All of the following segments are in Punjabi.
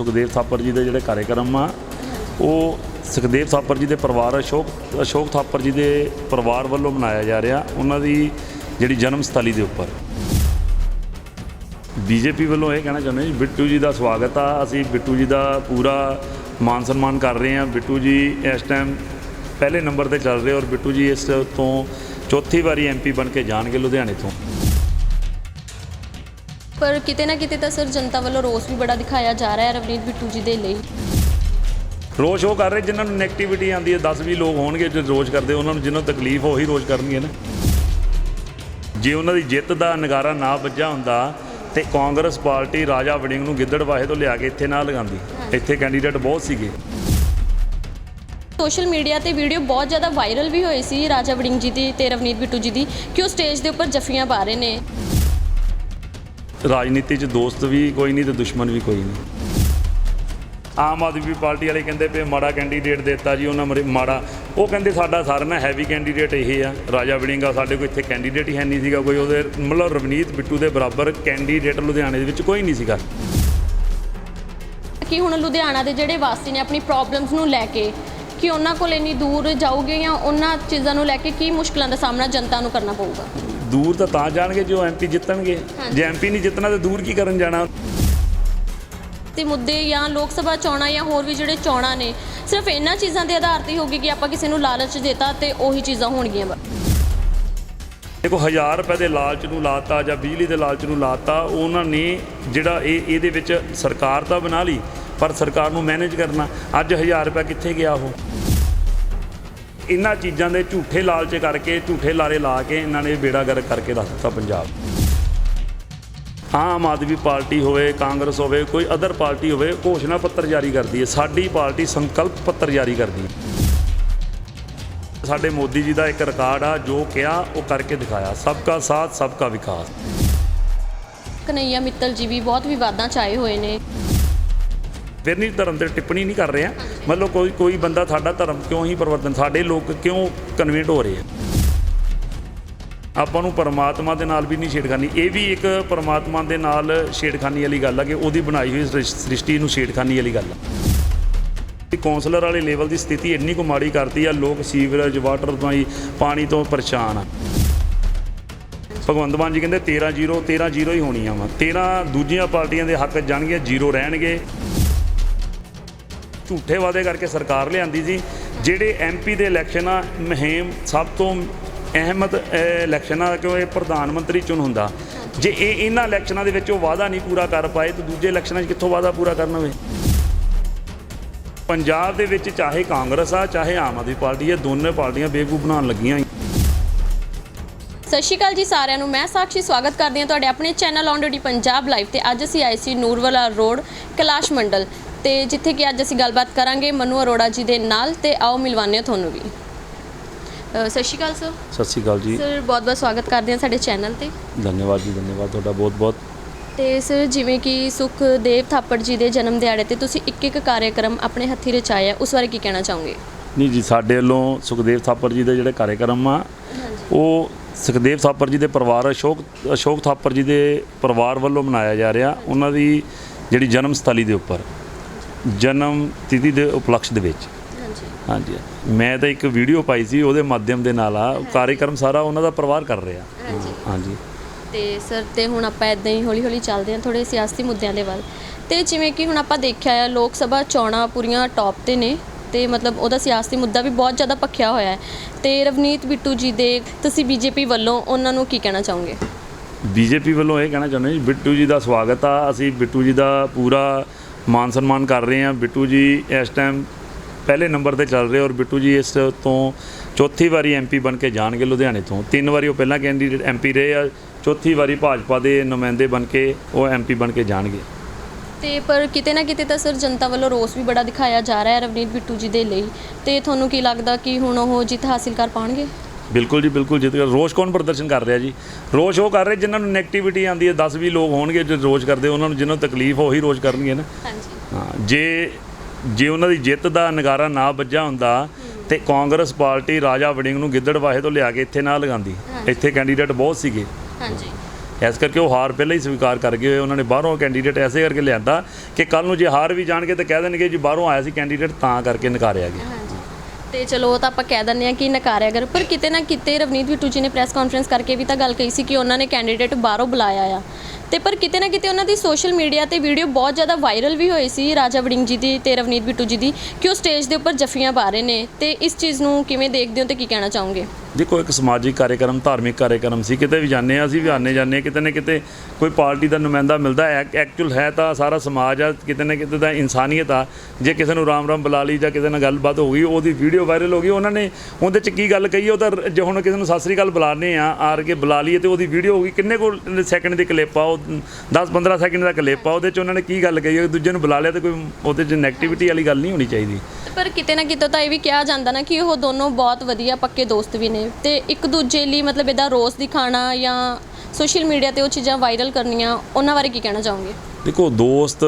ਸੁਖਦੇਵ ਥਾਪਰ ਜੀ ਦੇ ਜਿਹੜੇ ਕਾਰਜਕ੍ਰਮ ਆ, ਉਹ ਸੁਖਦੇਵ ਥਾਪਰ ਜੀ ਦੇ ਪਰਿਵਾਰ, ਅਸ਼ੋਕ ਅਸ਼ੋਕ ਥਾਪਰ ਜੀ ਦੇ ਪਰਿਵਾਰ ਵੱਲੋਂ ਮਨਾਇਆ ਜਾ ਰਿਹਾ, ਉਹਨਾਂ ਦੀ ਜਿਹੜੀ ਜਨਮ ਸਥਲੀ ਦੇ ਉੱਪਰ। ਬੀਜੇਪੀ ਵੱਲੋਂ ਇਹ ਕਹਿਣਾ ਚਾਹੁੰਦੇ ਜੀ, ਬਿੱਟੂ ਜੀ ਦਾ ਸਵਾਗਤ ਆ, ਅਸੀਂ ਬਿੱਟੂ ਜੀ ਦਾ ਪੂਰਾ ਮਾਨ ਸਨਮਾਨ ਕਰ ਰਹੇ ਹਾਂ। ਬਿੱਟੂ ਜੀ ਇਸ ਟਾਈਮ ਪਹਿਲੇ ਨੰਬਰ ਤੇ ਚੱਲ ਰਹੇ ਔਰ ਬਿੱਟੂ ਜੀ ਇਸ ਤੋਂ ਚੌਥੀ ਵਾਰੀ ਐਮਪੀ ਬਣ ਕੇ ਜਾਣਗੇ ਲੁਧਿਆਣੇ ਤੋਂ। ਪਰ ਕਿਤੇ ਨਾ ਕਿਤੇ ਤਾਂ ਸਰ ਜਨਤਾ ਵੱਲੋਂ ਰੋਸ ਵੀ ਬੜਾ ਦਿਖਾਇਆ ਜਾ ਰਿਹਾ ਹੈ ਰਵਨੀਤ ਬਿੱਟੂ ਜੀ ਦੇ ਲਈ। ਰੋਜ਼ ਉਹ ਕਰ ਰਹੇ ਜਿਨ੍ਹਾਂ ਨੂੰ ਨੈਗੇਟਿਵਿਟੀ ਆਉਂਦੀ ਹੈ 10-20 ਲੋਕ ਹੋਣਗੇ ਜੋ ਰੋਜ਼ ਕਰਦੇ ਉਹਨਾਂ ਨੂੰ ਜਿਨ੍ਹਾਂ ਨੂੰ ਤਕਲੀਫ ਉਹੀ ਰੋਜ਼ ਕਰਨਗੇ ਨਾ। ਜੇ ਉਹਨਾਂ ਦੀ ਜਿੱਤ ਦਾ ਨਗਾਰਾ ਨਾ ਵੱਜਾ ਹੁੰਦਾ ਤੇ ਕਾਂਗਰਸ ਪਾਰਟੀ ਰਾਜਾ ਵੜਿੰਗ ਨੂੰ ਗਿੱਦੜਵਾਹੇ ਤੋਂ ਲਿਆ ਕੇ ਇੱਥੇ ਨਾ ਲਗਾਉਂਦੀ। ਇੱਥੇ ਕੈਂਡੀਡੇਟ ਬਹੁਤ ਸੀਗੇ। ਸੋਸ਼ਲ ਮੀਡੀਆ ਤੇ ਵੀਡੀਓ ਬਹੁਤ ਜ਼ਿਆਦਾ ਵਾਇਰਲ ਵੀ ਹੋਈ ਸੀ ਰਾਜਾ ਵੜਿੰਗ ਜੀ ਦੀ ਤੇ ਰਵਨੀਤ ਬਿੱਟੂ ਜੀ ਦੀ ਕਿ ਉਹ ਸਟੇਜ ਦੇ ਉੱਪਰ ਜੱਫੀਆਂ ਪਾ ਰਹੇ ਨੇ। ਰਾਜਨੀਤੀ 'ਚ ਦੋਸਤ ਵੀ ਕੋਈ ਨਹੀਂ ਤੇ ਦੁਸ਼ਮਣ ਵੀ ਕੋਈ ਨਹੀਂ। ਆਮ ਆਦਮੀ ਪਾਰਟੀ ਵਾਲੇ ਕਹਿੰਦੇ ਪਏ, ਮਾੜਾ ਕੈਂਡੀਡੇਟ ਦਿੱਤਾ ਜੀ ਉਹਨਾਂ ਮਰੇ, ਮਾੜਾ। ਉਹ ਕਹਿੰਦੇ ਸਾਡਾ ਸਾਰਿਆਂ ਨਾਲ ਹੈਵੀ ਕੈਂਡੀਡੇਟ ਇਹ ਆ। ਰਾਜਾ ਵੜਿੰਗਾ ਸਾਡੇ ਕੋਲ ਇੱਥੇ ਕੈਂਡੀਡੇਟ ਹੀ ਹੈ ਨਹੀਂ ਸੀਗਾ ਕੋਈ। ਉਹਦੇ ਮਤਲਬ ਰਵਨੀਤ ਬਿੱਟੂ ਦੇ ਬਰਾਬਰ ਕੈਂਡੀਡੇਟ ਲੁਧਿਆਣੇ ਦੇ ਵਿੱਚ ਕੋਈ ਨਹੀਂ ਸੀਗਾ। ਕਿ ਹੁਣ ਲੁਧਿਆਣਾ ਦੇ ਜਿਹੜੇ ਵਾਸੀ ਨੇ ਆਪਣੀ ਪ੍ਰੋਬਲਮਸ ਨੂੰ ਲੈ ਕੇ, ਕਿ ਉਹਨਾਂ ਕੋਲ ਇੰਨੀ ਦੂਰ ਜਾਓਗੇ ਜਾਂ ਉਹਨਾਂ ਚੀਜ਼ਾਂ ਨੂੰ ਲੈ ਕੇ ਕੀ ਮੁਸ਼ਕਲਾਂ ਦਾ ਸਾਹਮਣਾ ਜਨਤਾ ਨੂੰ ਕਰਨਾ ਪਊਗਾ? ਦੂਰ ਤਾਂ ਤਾਂ ਜਾਣਗੇ ਜੋ ਐਮਪੀ ਜਿੱਤਣਗੇ। ਜੇ ਐਮਪੀ ਨਹੀਂ ਜਿੱਤਣਾ ਤਾਂ ਦੂਰ ਕੀ ਕਰਨ ਜਾਣਾ? ਤੇ ਮੁੱਦੇ ਜਾਂ ਲੋਕ ਸਭਾ ਚੋਣਾਂ ਜਾਂ ਹੋਰ ਵੀ ਜਿਹੜੇ ਚੋਣਾਂ ਨੇ ਸਿਰਫ ਇਹਨਾਂ ਚੀਜ਼ਾਂ ਦੇ ਆਧਾਰ ਤੇ ਹੀ ਹੋਗੀ ਕਿ ਆਪਾਂ ਕਿਸੇ ਨੂੰ ਲਾਲਚ ਦਿੱਤਾ ਤੇ ਉਹੀ ਚੀਜ਼ਾਂ ਹੋਣਗੀਆਂ ਦੇਖੋ 1000 ਰੁਪਏ ਦੇ ਲਾਲਚ ਨੂੰ ਲਾਤਾ ਜਾਂ ਬਿਜਲੀ ਦੇ ਲਾਲਚ ਨੂੰ ਲਾਤਾ ਉਹਨਾਂ ਨੇ ਜਿਹੜਾ ਇਹ ਇਹਦੇ ਵਿੱਚ ਸਰਕਾਰ ਤਾਂ ਬਣਾ ਲਈ ਪਰ ਸਰਕਾਰ ਨੂੰ ਮੈਨੇਜ ਕਰਨਾ। ਅੱਜ 1000 ਰੁਪਏ ਕਿੱਥੇ ਗਿਆ ਉਹ? ਇਹਨਾਂ ਚੀਜ਼ਾਂ ਦੇ ਝੂਠੇ ਲਾਲਚ ਕਰਕੇ ਝੂਠੇ ਲਾਰੇ ਲਾ ਕੇ ਇਹਨਾਂ ਨੇ ਬੇੜਾ ਗਰਕ ਕਰਕੇ ਰੱਖ ਦਿੱਤਾ ਪੰਜਾਬ। ਆਮ ਆਦਮੀ ਪਾਰਟੀ ਹੋਵੇ ਕਾਂਗਰਸ ਹੋਵੇ ਕੋਈ ਅਦਰ ਪਾਰਟੀ ਹੋਵੇ ਘੋਸ਼ਣਾ ਪੱਤਰ ਜਾਰੀ ਕਰਦੀ ਹੈ। ਸਾਡੀ ਪਾਰਟੀ ਸੰਕਲਪ ਪੱਤਰ ਜਾਰੀ ਕਰਦੀ ਹੈ। ਸਾਡੇ ਮੋਦੀ ਜੀ ਦਾ ਇੱਕ ਰਿਕਾਰਡ ਆ ਜੋ ਕਿਹਾ ਉਹ ਕਰਕੇ ਦਿਖਾਇਆ। ਸਬਕਾ ਸਾਥ ਸਬਕਾ ਵਿਕਾਸ। ਕਨਈਆ ਮਿੱਤਲ ਜੀ ਵੀ ਬਹੁਤ ਵਿਵਾਦਾਂ ਚ ਆਏ ਹੋਏ ਨੇ। ਫਿਰ ਨਹੀਂ ਧਰਮ ਤੇ ਟਿੱਪਣੀ ਨਹੀਂ ਕਰ ਰਹੇ ਆ? ਮਤਲਬ ਕੋਈ ਕੋਈ ਬੰਦਾ ਸਾਡਾ ਧਰਮ ਕਿਉਂ ਹੀ ਪਰਿਵਰਤਨ, ਸਾਡੇ ਲੋਕ ਕਿਉਂ ਕਨਵਰਟ ਹੋ ਰਹੇ ਆ? ਆਪਾਂ ਨੂੰ ਪਰਮਾਤਮਾ ਦੇ ਨਾਲ ਵੀ ਨਹੀਂ ਛੇੜਖਾਨੀ। ਇਹ ਵੀ ਇੱਕ ਪਰਮਾਤਮਾ ਦੇ ਨਾਲ ਛੇੜਖਾਨੀ ਵਾਲੀ ਗੱਲ ਆ ਕਿ ਉਹਦੀ ਬਣਾਈ ਹੋਈ ਸ੍ਰਿਸ਼- ਸ੍ਰਿਸ਼ਟੀ ਨੂੰ ਛੇੜਖਾਨੀ ਵਾਲੀ ਗੱਲ ਆ। ਕਿ ਕੌਂਸਲਰ ਵਾਲੇ ਲੈਵਲ ਦੀ ਸਥਿਤੀ ਇੰਨੀ ਕੁ ਮਾੜੀ ਕਰਤੀ ਆ, ਲੋਕ ਸੀਵਰੇਜ ਵਾਟਰ ਤੋਂ ਹੀ ਪਾਣੀ ਤੋਂ ਪਰੇਸ਼ਾਨ ਆ। ਭਗਵੰਤ ਮਾਨ ਜੀ ਕਹਿੰਦੇ 13 ਜ਼ੀਰੋ 13 ਜ਼ੀਰੋ ਹੀ ਹੋਣੀ ਆ ਵਾ। 13 ਦੂਜੀਆਂ ਪਾਰਟੀਆਂ ਦੇ ਹੱਕ 'ਚ ਜਾਣਗੀਆਂ ਜ਼ੀਰੋ ਰਹਿਣਗੇ। ਝੂਠੇ ਵਾਅਦੇ ਕਰਕੇ ਸਰਕਾਰ ਲਿਆਂਦੀ ਸੀ, ਜਿਹੜੇ ਐਮਪੀ ਦੇ ਇਲੈਕਸ਼ਨ ਆ, ਮੁਹਿੰਮ ਸਭ ਤੋਂ ਅਹਿਮਤ ਇਲੈਕਸ਼ਨ ਆ, ਕਿਉਂ ਇਹ ਪ੍ਰਧਾਨ ਮੰਤਰੀ ਚੁਣ ਹੁੰਦਾ। ਜੇ ਇਹ ਇਹਨਾਂ ਇਲੈਕਸ਼ਨਾਂ ਦੇ ਵਿੱਚ ਉਹ ਵਾਅਦਾ ਨਹੀਂ ਪੂਰਾ ਕਰ ਪਾਏ, ਤਾਂ ਦੂਜੇ ਇਲੈਕਸ਼ਨਾਂ 'ਚ ਕਿੱਥੋਂ ਵਾਅਦਾ ਪੂਰਾ ਕਰਨਾ ਹੋਵੇ? ਪੰਜਾਬ ਦੇ ਵਿੱਚ ਚਾਹੇ ਕਾਂਗਰਸ ਆ, ਚਾਹੇ ਆਮ ਆਦਮੀ ਪਾਰਟੀ ਆ, ਦੋਨੇ ਪਾਰਟੀਆਂ ਬੇਵਕੂਫ ਬਣਾਉਣ ਲੱਗੀਆਂ ਸਤਿ ਸ਼੍ਰੀ ਅਕਾਲ ਜੀ ਸਾਰਿਆਂ ਨੂੰ, ਮੈਂ ਸਾਕਸ਼ੀ ਸਵਾਗਤ ਕਰਦੀ ਹਾਂ ਤੁਹਾਡੇ ਆਪਣੇ channel on duty Punjab live ਤੇ ਅੱਜ ਅਸੀਂ ਆਏ ਸੀ ਨੂਰਵਾਲਾ ਰੋਡ, ਕੈਲਾਸ਼ ਮੰਡਲ। ਤੇ ਜਿੱਥੇ ਕਿ ਅੱਜ ਅਸੀਂ ਗੱਲਬਾਤ ਕਰਾਂਗੇ ਮਨੂ ਅਰੋੜਾ ਜੀ ਦੇ ਨਾਲ ਤੇ ਆਓ ਮਿਲਵਾਉਂਦੇ ਹਾਂ ਤੁਹਾਨੂੰ ਵੀ। ਅ, ਸਤਿ ਸ਼੍ਰੀ ਅਕਾਲ ਸਰ। ਸਤਿ ਸ਼੍ਰੀ ਅਕਾਲ ਜੀ। ਸਰ ਬਹੁਤ ਬਹੁਤ ਸਵਾਗਤ ਕਰਦੇ ਹਾਂ ਸਾਡੇ ਚੈਨਲ ਤੇ। ਧੰਨਵਾਦ ਜੀ ਧੰਨਵਾਦ ਤੁਹਾਡਾ ਬਹੁਤ ਬਹੁਤ। ਤੇ ਸਰ ਜਿਵੇਂ ਕਿ ਸੁਖਦੇਵ ਥਾਪੜ ਜੀ ਦੇ ਜਨਮ ਦਿਹਾੜੇ ਤੇ ਤੁਸੀਂ ਇੱਕ ਇੱਕ ਕਾਰਜਕ੍ਰਮ ਆਪਣੇ ਹੱਥੀਂ ਰਚਾਇਆ ਉਸ ਬਾਰੇ ਕੀ ਕਹਿਣਾ ਚਾਹੋਗੇ? ਨਹੀਂ ਜੀ ਸਾਡੇ ਵੱਲੋਂ ਸੁਖਦੇਵ ਥਾਪਰ ਜੀ ਦੇ ਜਿਹੜੇ ਕਾਰਜਕ੍ਰਮ ਆ ਉਹ ਸੁਖਦੇਵ ਥਾਪਰ ਜੀ ਦੇ ਪਰਿਵਾਰ ਅਸ਼ੋਕ ਅਸ਼ੋਕ ਥਾਪਰ ਜੀ ਦੇ ਪਰਿਵਾਰ ਵੱਲੋਂ ਮਨਾਇਆ ਜਾ ਰਿਹਾ ਉਹਨਾਂ ਦੀ ਜਿਹੜੀ ਜਨਮ ਸਥਲੀ ਦੇ ਉੱਪਰ। ਜਨਮ ਤਿਥੀ ਦੇ ਉਪਲਕਸ਼ ਦੇ ਵਿੱਚ। ਹਾਂਜੀ। ਹਾਂਜੀ। ਮੈਂ ਤਾਂ ਇੱਕ ਵੀਡੀਓ ਪਾਈ ਸੀ ਉਹਦੇ ਮਾਧਿਅਮ ਦੇ ਨਾਲ ਆ। ਕਾਰਜਕ੍ਰਮ ਸਾਰਾ ਉਹਨਾਂ ਦਾ ਪਰਿਵਾਰ ਕਰ ਰਿਹਾ। ਹਾਂਜੀ। ਹਾਂਜੀ। ਤੇ ਸਰ ਤੇ ਹੁਣ ਆਪਾਂ ਇਦਾਂ ਹੀ ਹੌਲੀ ਹੌਲੀ ਚੱਲਦੇ ਹਾਂ ਥੋੜੇ ਸਿਆਸੀ ਮੁੱਦਿਆਂ ਦੇ ਵੱਲ। ਤੇ ਜਿਵੇਂ ਕਿ ਹੁਣ ਆਪਾਂ ਦੇਖਿਆ ਆ ਲੋਕ ਸਭਾ ਚੋਣਾਂ ਪੂਰੀਆਂ ਟੌਪ ਤੇ ਨੇ। ਤੇ ਮਤਲਬ ਉਹਦਾ ਸਿਆਸੀ ਮੁੱਦਾ ਵੀ ਬਹੁਤ ਜ਼ਿਆਦਾ ਪੱਖਿਆ ਹੋਇਆ ਹੈ। ਤੇ ਰਵਨੀਤ ਬਿੱਟੂ ਜੀ ਦੇ ਤੁਸੀਂ ਬੀਜੇਪੀ ਵੱਲੋਂ ਉਹਨਾਂ ਨੂੰ ਕੀ ਕਹਿਣਾ ਚਾਹੋਗੇ? ਬੀਜੇਪੀ ਵੱਲੋਂ ਇਹ ਕਹਿਣਾ ਚਾਹੁੰਦੇ ਜੀ ਬਿੱਟੂ ਜੀ ਦਾ ਸਵਾਗਤ ਆ। ਅਸੀਂ ਬਿੱਟੂ ਜੀ ਦਾ ਪੂਰਾ ਮਾਨ ਸਨਮਾਨ ਕਰ ਰਹੇ ਹਾਂ। ਬਿੱਟੂ ਜੀ ਇਸ ਟਾਈਮ ਪਹਿਲੇ ਨੰਬਰ ਤੇ ਚੱਲ ਰਹੇ ਔਰ ਬਿੱਟੂ ਜੀ ਇਸ ਤੋਂ ਚੌਥੀ ਵਾਰੀ ਐਮਪੀ ਬਣ ਕੇ ਜਾਣਗੇ ਲੁਧਿਆਣੇ ਤੋਂ। ਤਿੰਨ ਵਾਰੀ ਉਹ ਪਹਿਲਾਂ ਕੈਂਡੀਡੇਟ ਐਮਪੀ ਰਹੇ ਆ। ਚੌਥੀ ਵਾਰੀ ਭਾਜਪਾ ਦੇ ਨੁਮਾਇੰਦੇ ਬਣ ਕੇ ਉਹ ਐਮਪੀ ਬਣ ਕੇ ਜਾਣਗੇ। ਤੇ ਪਰ ਕਿਤੇ ਨਾ ਕਿਤੇ ਤਾਂ ਸਰ ਜਨਤਾ ਵੱਲੋਂ ਰੋਸ ਵੀ ਬੜਾ ਦਿਖਾਇਆ ਜਾ ਰਿਹਾ ਹੈ ਰਵਨੀਤ ਬਿੱਟੂ ਜੀ ਦੇ ਲਈ। ਤੇ ਤੁਹਾਨੂੰ ਕੀ ਲੱਗਦਾ ਕਿ ਹੁਣ ਉਹ ਜਿੱਤ ਹਾਸਿਲ ਕਰ ਪਾਉਣਗੇ ਬਿਲਕੁਲ ਜੀ ਬਿਲਕੁਲ ਜਿੱਤ ਰੋਜ਼ ਕੌਣ ਪ੍ਰਦਰਸ਼ਨ ਕਰ ਰਿਹਾ ਜੀ? ਰੋਜ਼ ਉਹ ਕਰ ਰਹੇ ਜਿਨ੍ਹਾਂ ਨੂੰ ਨੈਗੇਟਿਵਿਟੀ ਆਉਂਦੀ ਹੈ 10 20 ਲੋਕ ਹੋਣਗੇ ਜੋ ਰੋਜ਼ ਕਰਦੇ ਉਹਨਾਂ ਨੂੰ ਜਿਨ੍ਹਾਂ ਨੂੰ ਤਕਲੀਫ ਉਹੀ ਰੋਜ਼ ਕਰਨਗੇ ਨਾ। ਹਾਂਜੀ। ਹਾਂ ਜੇ ਜੇ ਉਹਨਾਂ ਦੀ ਜਿੱਤ ਦਾ ਨਗਾਰਾ ਨਾ ਵੱਜਾ ਹੁੰਦਾ ਤੇ ਕਾਂਗਰਸ ਪਾਰਟੀ ਰਾਜਾ ਵੜਿੰਗ ਨੂੰ ਗਿੱਦੜਵਾਹੇ ਤੋਂ ਲਿਆ ਕੇ ਇੱਥੇ ਨਾ ਲਗਾਉਂਦੀ। ਇੱਥੇ ਕੈਂਡੀਡੇਟ ਬਹੁਤ ਸੀਗੇ। ਹਾਂਜੀ। ਇਸ ਕਰਕੇ ਉਹ ਹਾਰ ਪਹਿਲਾਂ ਹੀ ਸਵੀਕਾਰ ਕਰ ਗਏ ਹੋਏ ਉਹਨਾਂ ਨੇ ਬਾਹਰੋਂ ਕੈਂਡੀਡੇਟ ਐਸੇ ਕਰਕੇ ਲਿਆਂਦਾ ਕਿ ਕੱਲ ਨੂੰ ਜੇ ਹਾਰ ਵੀ ਜਾਣਗੇ ਤਾਂ ਕਹਿ ਦੇਣਗੇ ਜੀ ਬਾਹਰੋਂ ਆਇਆ ਸੀ ਕੈਂਡੀਡੇਟ ਤਾਂ ਕਰਕੇ ਨਕਾਰਿਆ ਗਿਆ। ਤੇ ਚਲੋ ਉਹ ਤਾਂ ਆਪਾਂ ਕਹਿ ਦਿੰਦੇ ਆ ਕਿ ਨਕਾਰਿਆ ਕਰ ਪਰ ਕਿਤੇ ਨਾ ਕਿਤੇ ਰਵਨੀਤ ਬਿੱਟੂ ਜੀ ਨੇ ਪ੍ਰੈਸ ਕਾਨਫਰੰਸ ਕਰਕੇ ਵੀ ਤਾਂ ਗੱਲ ਕਹੀ ਸੀ ਕਿ ਉਹਨਾਂ ਨੇ ਕੈਂਡੀਡੇਟ ਬਾਹਰੋਂ ਬੁਲਾਇਆ ਆ। ਤੇ ਪਰ ਕਿਤੇ ਨਾ ਕਿਤੇ ਉਹਨਾਂ ਦੀ ਸੋਸ਼ਲ ਮੀਡੀਆ ਤੇ ਵੀਡੀਓ ਬਹੁਤ ਜ਼ਿਆਦਾ ਵਾਇਰਲ ਵੀ ਹੋਈ ਸੀ ਰਾਜਾ ਵੜਿੰਗ ਜੀ ਦੀ ਤੇ ਰਵਨੀਤ ਬਿੱਟੂ ਜੀ ਦੀ ਕਿ ਉਹ ਸਟੇਜ ਦੇ ਉੱਪਰ ਜੱਫੀਆਂ ਪਾ ਰਹੇ ਨੇ। ਤੇ ਇਸ ਚੀਜ਼ ਨੂੰ ਕਿਵੇਂ ਦੇਖਦੇ ਹੋ ਤੇ ਕੀ ਕਹਿਣਾ ਚਾਹੋਗੇ? ਦੇਖੋ, ਇੱਕ ਸਮਾਜਿਕ ਕਾਰਜਕ੍ਰਮ, ਧਾਰਮਿਕ ਕਾਰਜਕ੍ਰਮ ਸੀ। ਕਿਤੇ ਵੀ ਜਾਂਦੇ ਹਾਂ, ਅਸੀਂ ਵੀ ਆਨੇ ਜਾਂਦੇ ਹਾਂ, ਕਿਤੇ ਨਾ ਕਿਤੇ ਕੋਈ ਪਾਰਟੀ ਦਾ ਨੁਮਾਇੰਦਾ ਮਿਲਦਾ ਹੈ। ਐਕਚੁਅਲ ਹੈ ਤਾਂ ਸਾਰਾ ਸਮਾਜ ਆ, ਕਿਤੇ ਨਾ ਕਿਤੇ ਦਾ ਇਨਸਾਨੀਅਤ ਆ। ਜੇ ਕਿਸੇ ਨੂੰ ਰਾਮ ਰਾਮ ਬੁਲਾ ਲਈ ਜਾਂ ਕਿਸੇ ਨਾਲ ਗੱਲਬਾਤ ਹੋ ਗਈ, ਉਹਦੀ ਵੀਡੀਓ ਵਾਇਰਲ ਹੋ ਗਈ, ਉਹਨਾਂ ਨੇ ਉਹਦੇ ਚ ਕੀ ਗੱਲ ਕਹੀ? ਉਹ ਤਾਂ ਜੇ ਹੁਣ ਕਿਸੇ ਨੂੰ ਸਤਿ ਸ੍ਰੀ ਅਕਾਲ ਬੁਲਾਣੇ ਆ ਆਰ ਕੇ ਬੁਲਾ ਲਈਏ ਤੇ ਉਹਦੀ ਵੀਡੀਓ ਹੋ ਗਈ, ਕਿੰਨੇ ਕੋ ਸੈਕਿੰਡ ਦੀ ਕਲਿੱਪ ਆ? ਉਹ 10 15 ਸੈਕਿੰਡ ਦਾ ਕਲਿੱਪ ਆ, ਉਹਦੇ ਚ ਉਹਨਾਂ ਨੇ ਕੀ ਗੱਲ ਕਹੀ? ਇੱਕ ਦੂਜੇ ਨੂੰ ਬੁਲਾ ਲਿਆ ਤੇ ਕੋਈ ਉਹਦੇ ਚ ਨੈਗੇਟਿਵਿਟੀ ਵਾਲੀ ਗੱਲ ਨਹੀਂ ਹੋਣੀ ਚਾਹੀਦੀ। ਪਰ ਕਿਤੇ ਨਾ ਕਿਤੇ ਤਾਂ ਇਹ ਵੀ ਕਿਹਾ ਜਾਂਦਾ ਨਾ ਕਿ ਉਹ ਦੋਨੋਂ ਬਹੁਤ ਵਧੀਆ, ਪੱਕੇ ਦੋਸਤ ਵੀ ਨੇ। ਤੇ ਇੱਕ ਦੂਜੇ ਲਈ ਮਤਲਬ ਇਹਦਾ ਰੋਸ ਦਿਖਾਣਾ ਜਾਂ ਸੋਸ਼ਲ ਮੀਡੀਆ ਤੇ ਉਹ ਚੀਜ਼ਾਂ ਵਾਇਰਲ ਕਰਨੀਆਂ ਉਹਨਾਂ ਬਾਰੇ ਕੀ ਕਹਿਣਾ ਚਾਹੋਗੇ? ਦੇਖੋ ਦੋਸਤ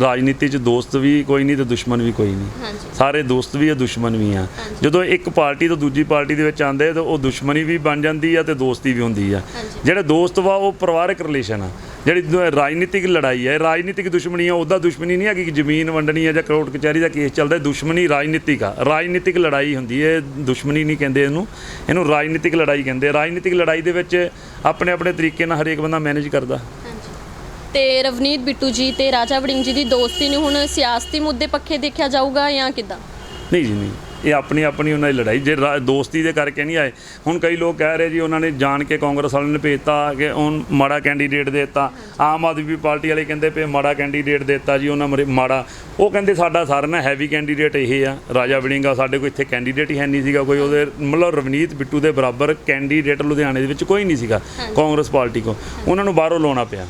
ਰਾਜਨੀਤੀ 'ਚ ਦੋਸਤ ਵੀ ਕੋਈ ਨਹੀਂ ਤੇ ਦੁਸ਼ਮਣ ਵੀ ਕੋਈ ਨਹੀਂ। ਸਾਰੇ ਦੋਸਤ ਵੀ ਆ ਦੁਸ਼ਮਣ ਵੀ ਆ। ਜਦੋਂ ਇੱਕ ਪਾਰਟੀ ਤੋਂ ਦੂਜੀ ਪਾਰਟੀ ਦੇ ਵਿੱਚ ਆਉਂਦੇ ਤਾਂ ਉਹ ਦੁਸ਼ਮਣੀ ਵੀ ਬਣ ਜਾਂਦੀ ਆ ਤੇ ਦੋਸਤੀ ਵੀ ਹੁੰਦੀ ਆ। ਜਿਹੜੇ ਦੋਸਤ ਵਾ ਉਹ ਪਰਿਵਾਰਕ ਰਿਲੇਸ਼ਨ ਆ। ਜਿਹੜੀ ਰਾਜਨੀਤਿਕ ਲੜਾਈ ਹੈ ਰਾਜਨੀਤਿਕ ਦੁਸ਼ਮਣੀ ਆ ਉਹਦਾ ਦੁਸ਼ਮਣੀ ਨਹੀਂ ਹੈਗੀ ਕਿ ਜ਼ਮੀਨ ਵੰਡਣੀ ਹੈ ਜਾਂ ਕੋਰਟ ਕਚਹਿਰੀ ਦਾ ਕੇਸ ਚੱਲਦਾ ਦੁਸ਼ਮਣੀ ਰਾਜਨੀਤਿਕ ਆ। ਰਾਜਨੀਤਿਕ ਲੜਾਈ ਹੁੰਦੀ ਹੈ ਦੁਸ਼ਮਣੀ ਨਹੀਂ ਕਹਿੰਦੇ ਇਹਨੂੰ। ਇਹਨੂੰ ਰਾਜਨੀਤਿਕ ਲੜਾਈ ਕਹਿੰਦੇ। ਰਾਜਨੀਤਿਕ ਲੜਾਈ ਦੇ ਵਿੱਚ ਆਪਣੇ ਆਪਣੇ ਤਰੀਕੇ ਨਾਲ ਹਰੇਕ ਬੰਦਾ ਮੈਨੇਜ ਕਰਦਾ। ਤੇ ਰਵਨੀਤ ਬਿੱਟੂ ਜੀ ਤੇ ਰਾਜਾ ਵੜਿੰਗ ਜੀ ਦੀ ਦੋਸਤੀ ਨੂੰ ਹੁਣ ਸਿਆਸਤੀ ਮੁੱਦੇ ਪੱਖੇ ਦੇਖਿਆ ਜਾਊਗਾ ਜਾਂ ਕਿੱਦਾਂ? ਨਹੀਂ ਜੀ ਨਹੀਂ। ਇਹ ਆਪਣੀ ਆਪਣੀ ਉਹਨਾਂ ਦੀ ਲੜਾਈ। ਜੇ ਰਾ- ਦੋਸਤੀ ਦੇ ਕਰਕੇ ਨਹੀਂ ਆਏ। ਹੁਣ ਕਈ ਲੋਕ ਕਹਿ ਰਹੇ ਜੀ ਉਹਨਾਂ ਨੇ ਜਾਣ ਕੇ ਕਾਂਗਰਸ ਵਾਲਿਆਂ ਨੇ ਭੇਜਤਾ ਕਿ ਉਹ ਮਾੜਾ ਕੈਂਡੀਡੇਟ ਦਿੱਤਾ। ਆਮ ਆਦਮੀ ਪਾਰਟੀ ਵਾਲੇ ਕਹਿੰਦੇ ਪਏ ਮਾੜਾ ਕੈਂਡੀਡੇਟ ਦਿੱਤਾ ਜੀ ਉਹਨਾਂ ਮਰੇ ਮਾੜਾ। ਉਹ ਕਹਿੰਦੇ ਸਾਡਾ ਸਾਰਿਆਂ ਨਾਲ ਹੈਵੀ ਕੈਂਡੀਡੇਟ ਇਹ ਆ। ਰਾਜਾ ਵੜਿੰਗਾ ਸਾਡੇ ਕੋਲ ਇੱਥੇ ਕੈਂਡੀਡੇਟ ਹੀ ਹੈ ਨਹੀਂ ਸੀਗਾ ਕੋਈ ਉਹਦੇ ਮਤਲਬ ਰਵਨੀਤ ਬਿੱਟੂ ਦੇ ਬਰਾਬਰ ਕੈਂਡੀਡੇਟ ਲੁਧਿਆਣੇ ਦੇ ਵਿੱਚ ਕੋਈ ਨਹੀਂ ਸੀਗਾ ਕਾਂਗਰਸ ਪਾਰਟੀ ਕੋ ਉਹਨਾਂ ਨੂੰ ਬਾਹਰੋਂ ਲਾਉਣਾ ਪਿਆ।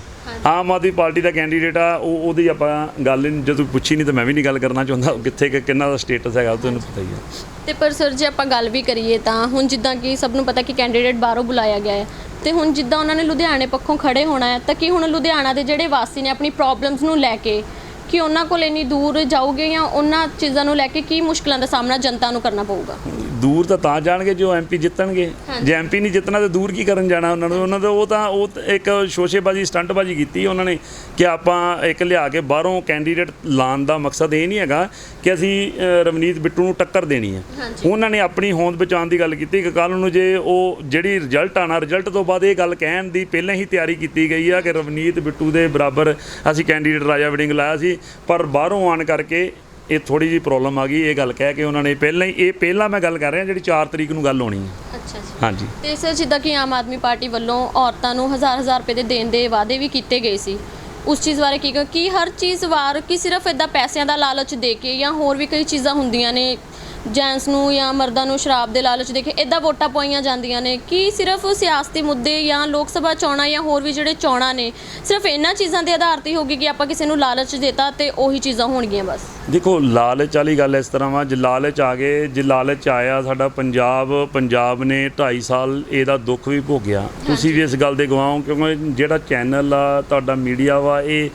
ਆਮ ਆਦਮੀ ਪਾਰਟੀ ਦਾ ਕੈਂਡੀਡੇਟ ਆ, ਉਹ ਉਹਦੀ ਆਪਾਂ ਗੱਲ ਜਦੋਂ ਪੁੱਛੀ ਨਹੀਂ ਤਾਂ ਮੈਂ ਵੀ ਨਹੀਂ ਗੱਲ ਕਰਨਾ ਚਾਹੁੰਦਾ, ਉਹ ਕਿੱਥੇ ਕਿ ਕਿੰਨਾ ਦਾ ਸਟੇਟਸ ਹੈਗਾ, ਉਹ ਤੁਹਾਨੂੰ ਪਤਾ ਹੀ ਹੈ ਤੇ ਪਰ ਸਰ ਜੇ ਆਪਾਂ ਗੱਲ ਵੀ ਕਰੀਏ ਤਾਂ ਹੁਣ ਜਿੱਦਾਂ ਕਿ ਸਭ ਨੂੰ ਪਤਾ ਕਿ ਕੈਂਡੀਡੇਟ ਬਾਹਰੋਂ ਬੁਲਾਇਆ ਗਿਆ ਹੈ, ਤੇ ਹੁਣ ਜਿੱਦਾਂ ਉਹਨਾਂ ਨੇ ਲੁਧਿਆਣੇ ਪੱਖੋਂ ਖੜੇ ਹੋਣਾ ਹੈ, ਤਾਂ ਕੀ ਹੁਣ ਲੁਧਿਆਣਾ ਦੇ ਜਿਹੜੇ ਵਾਸੀ ਨੇ ਆਪਣੀ ਪ੍ਰੋਬਲਮਸ ਨੂੰ ਲੈ ਕੇ, ਕਿ ਉਹਨਾਂ ਕੋਲ ਇੰਨੀ ਦੂਰ ਜਾਓਗੇ ਜਾਂ ਉਹਨਾਂ ਚੀਜ਼ਾਂ ਨੂੰ ਲੈ ਕੇ ਕੀ ਮੁਸ਼ਕਲਾਂ ਦਾ ਸਾਹਮਣਾ ਜਨਤਾ ਨੂੰ ਕਰਨਾ ਪਊਗਾ? ਦੂਰ ਤਾਂ ਤਾਂ ਜਾਣਗੇ ਜੋ ਐਮਪੀ ਜਿੱਤਣਗੇ। ਜੇ ਐਮਪੀ ਨਹੀਂ ਜਿੱਤਣਾ ਤਾਂ ਦੂਰ ਕੀ ਕਰਨ ਜਾਣਾ ਉਹਨਾਂ ਨੂੰ? ਉਹਨਾਂ ਦਾ ਉਹ ਤਾਂ ਉਹ ਇੱਕ ਸ਼ੋਸ਼ੇਬਾਜ਼ੀ ਸਟੰਟਬਾਜ਼ੀ ਕੀਤੀ ਉਹਨਾਂ ਨੇ ਕਿ ਆਪਾਂ ਇੱਕ ਲਿਆ ਕੇ ਬਾਹਰੋਂ ਕੈਂਡੀਡੇਟ ਲਾਉਣ ਦਾ ਮਕਸਦ ਇਹ ਨਹੀਂ ਹੈਗਾ ਕਿ ਅਸੀਂ ਰਵਨੀਤ ਬਿੱਟੂ ਨੂੰ ਟੱਕਰ ਦੇਣੀ ਹੈ। ਉਹਨਾਂ ਨੇ ਆਪਣੀ ਹੋਂਦ ਬਚਾਉਣ ਦੀ ਗੱਲ ਕੀਤੀ। ਕਿ ਕੱਲ ਨੂੰ ਜੇ ਉਹ ਜਿਹੜੀ ਰਿਜ਼ਲਟ ਆਣਾ ਰਿਜ਼ਲਟ ਤੋਂ ਬਾਅਦ ਇਹ ਗੱਲ ਕਹਿਣ ਦੀ ਪਹਿਲਾਂ ਹੀ ਤਿਆਰੀ ਕੀਤੀ ਗਈ ਆ ਕਿ ਰਵਨੀਤ ਬਿੱਟੂ ਦੇ ਬਰਾਬਰ ਅਸੀਂ ਕੈਂਡੀਡੇਟ ਰਾਜਾ ਵੜਿੰਗ ਲਾਇਆ ਸੀ ਪਰ ਬਾਹਰੋਂ ਆਣ ਕਰਕੇ ਇਹ ਥੋੜੀ ਜੀ ਪ੍ਰੋਬਲਮ ਆ ਗਈ ਇਹ ਗੱਲ ਕਹਿ ਕੇ ਉਹਨਾਂ ਨੇ ਪਹਿਲਾਂ ਹੀ ਇਹ ਪਹਿਲਾਂ ਮੈਂ ਗੱਲ ਕਰ ਰਿਹਾ ਜਿਹੜੀ 4 ਤਰੀਕ ਨੂੰ ਗੱਲ ਹੋਣੀ ਹੈ। ਅੱਛਾ ਜੀ। ਹਾਂਜੀ। ਤੇ ਸਰ ਜਿੱਦਾਂ ਕਿ ਆਮ ਆਦਮੀ ਪਾਰਟੀ ਵੱਲੋਂ ਔਰਤਾਂ ਨੂੰ ਹਜ਼ਾਰ ਹਜ਼ਾਰ ਰੁਪਏ ਦੇ ਦੇਣ ਦੇ ਵਾਅਦੇ ਵੀ ਕੀਤੇ ਗਏ ਸੀ ਉਸ ਚੀਜ਼ ਬਾਰੇ ਕੀ ਕਹੋ ਕਿ ਹਰ ਚੀਜ਼ ਵਾਰ ਕਿ ਸਿਰਫ ਇਦਾਂ ਪੈਸਿਆਂ ਦਾ ਲਾਲਚ ਦੇ ਕੇ ਜਾਂ ਹੋਰ ਵੀ ਕਈ ਚੀਜ਼ਾਂ ਹੁੰਦੀਆਂ ਨੇ ਜੈਂਟਸ ਨੂੰ ਜਾਂ ਮਰਦਾਂ ਨੂੰ ਸ਼ਰਾਬ ਦੇ ਲਾਲਚ ਦੇ ਕੇ ਇਦਾਂ ਵੋਟਾਂ ਪਾਈਆਂ ਜਾਂਦੀਆਂ ਨੇ। ਕਿ ਸਿਰਫ ਸਿਆਸਤੀ ਮੁੱਦੇ ਜਾਂ ਲੋਕ ਸਭਾ ਚੋਣਾਂ ਜਾਂ ਹੋਰ ਵੀ ਜਿਹੜੇ ਚੋਣਾਂ ਨੇ ਸਿਰਫ ਇਹਨਾਂ ਚੀਜ਼ਾਂ ਦੇ ਆਧਾਰ ਤੇ ਹੋਗੀ ਕਿ ਆਪਾਂ ਕਿਸੇ ਨੂੰ ਲਾਲਚ ਦਿੱਤਾ ਤੇ ਉਹੀ ਚੀਜ਼ਾਂ ਹੋਣਗੀਆਂ ਬਸ? ਦੇਖੋ ਲਾਲਚ ਵਾਲੀ ਗੱਲ ਇਸ ਤਰ੍ਹਾਂ ਵਾ ਜੇ ਲਾਲਚ ਆ ਗਏ ਜੇ ਲਾਲਚ ਆਇਆ ਸਾਡਾ ਪੰਜਾਬ ਪੰਜਾਬ ਨੇ 2.5 ਸਾਲ ਇਹਦਾ ਦੁੱਖ ਵੀ ਭੋਗਿਆ। ਤੁਸੀਂ ਵੀ ਇਸ ਗੱਲ ਦੇ ਗਵਾਹ ਹੋ ਕਿਉਂਕਿ ਜਿਹੜਾ ਚੈਨਲ ਆ ਤੁਹਾਡਾ ਮੀਡੀਆ ਵਾ ਇਹ